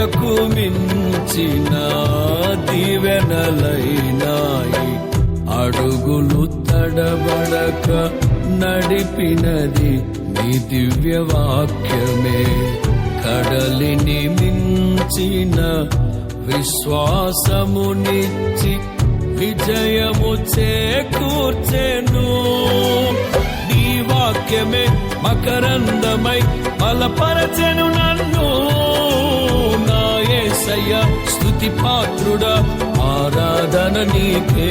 ఇంతకు మించిన దీవెనలైనాయి. అడుగులు తడబడక నడిపినది నీ దివ్య వాక్యమే. కడలిని మించిన విశ్వాసమునిచ్చి విజయము చేకూర్చెను. నీ వాక్యమే మకరందమై బలపరచెను నన్ను. నా యేసయ్య స్తుతి పాత్రుడా ఆరాధన నీకే.